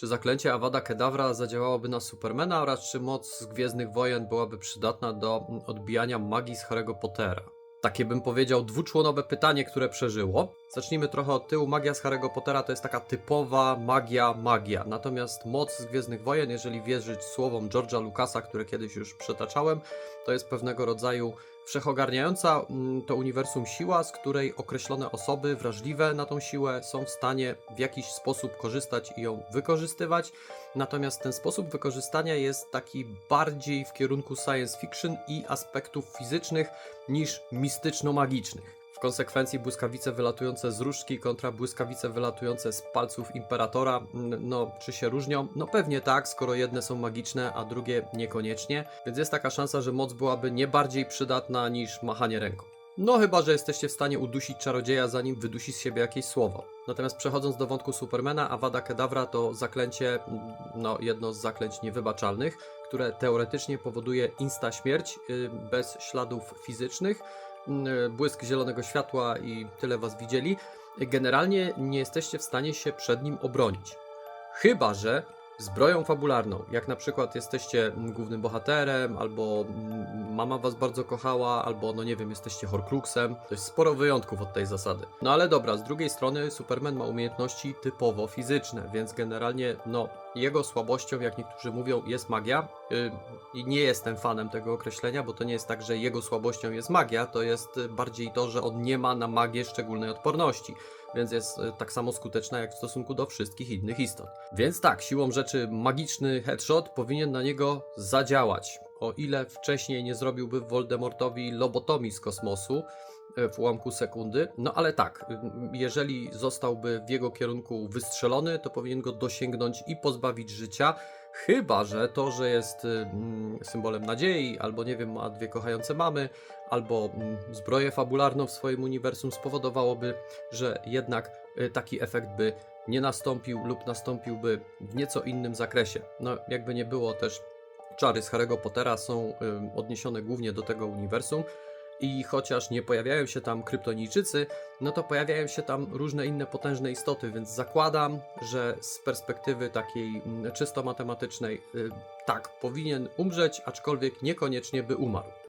Czy zaklęcie Avada Kedavra zadziałałoby na Supermana oraz czy moc z Gwiezdnych Wojen byłaby przydatna do odbijania magii z Harry'ego Pottera? Takie bym powiedział dwuczłonowe pytanie, które przeżyło. Zacznijmy trochę od tyłu. Magia z Harry'ego Pottera to jest taka typowa magia, magia. Natomiast moc z Gwiezdnych Wojen, jeżeli wierzyć słowom George'a Lucasa, które kiedyś już przetaczałem, to jest pewnego rodzaju wszechogarniająca mm, to uniwersum siła, z której określone osoby wrażliwe na tą siłę są w stanie w jakiś sposób korzystać i ją wykorzystywać. Natomiast ten sposób wykorzystania jest taki bardziej w kierunku science fiction i aspektów fizycznych niż mistyczno-magicznych. W konsekwencji błyskawice wylatujące z różdżki kontra błyskawice wylatujące z palców imperatora, no czy się różnią? No pewnie tak, skoro jedne są magiczne, a drugie niekoniecznie, więc jest taka szansa, że moc byłaby nie bardziej przydatna niż machanie ręką. No chyba, że jesteście w stanie udusić czarodzieja, zanim wydusi z siebie jakieś słowo. Natomiast przechodząc do wątku Supermana, Avada Kedavra to zaklęcie, no jedno z zaklęć niewybaczalnych, które teoretycznie powoduje insta śmierć y, bez śladów fizycznych, błysk zielonego światła i tyle was widzieli, generalnie nie jesteście w stanie się przed nim obronić. Chyba, że zbroją fabularną, jak na przykład jesteście mm, głównym bohaterem, albo mm, mama was bardzo kochała, albo no nie wiem, jesteście Horcruxem. To jest sporo wyjątków od tej zasady. No ale dobra, z drugiej strony Superman ma umiejętności typowo fizyczne, więc generalnie no jego słabością, jak niektórzy mówią, jest magia. Yy, I nie jestem fanem tego określenia, bo to nie jest tak, że jego słabością jest magia, to jest y, bardziej to, że on nie ma na magię szczególnej odporności więc jest y, tak samo skuteczna jak w stosunku do wszystkich innych istot. Więc tak, siłą rzeczy magiczny headshot powinien na niego zadziałać. O ile wcześniej nie zrobiłby Voldemortowi lobotomii z kosmosu y, w ułamku sekundy, no ale tak, jeżeli zostałby w jego kierunku wystrzelony, to powinien go dosięgnąć i pozbawić życia. Chyba, że to, że jest y, symbolem nadziei, albo nie wiem, ma dwie kochające mamy, albo zbroję fabularną w swoim uniwersum spowodowałoby, że jednak y, taki efekt by nie nastąpił lub nastąpiłby w nieco innym zakresie. No, jakby nie było też, czary z Harry'ego Pottera są odniesione głównie do tego uniwersum. I chociaż nie pojawiają się tam kryptonijczycy, no to pojawiają się tam różne inne potężne istoty, więc zakładam, że z perspektywy takiej mm, czysto matematycznej, y, tak, powinien umrzeć, aczkolwiek niekoniecznie by umarł.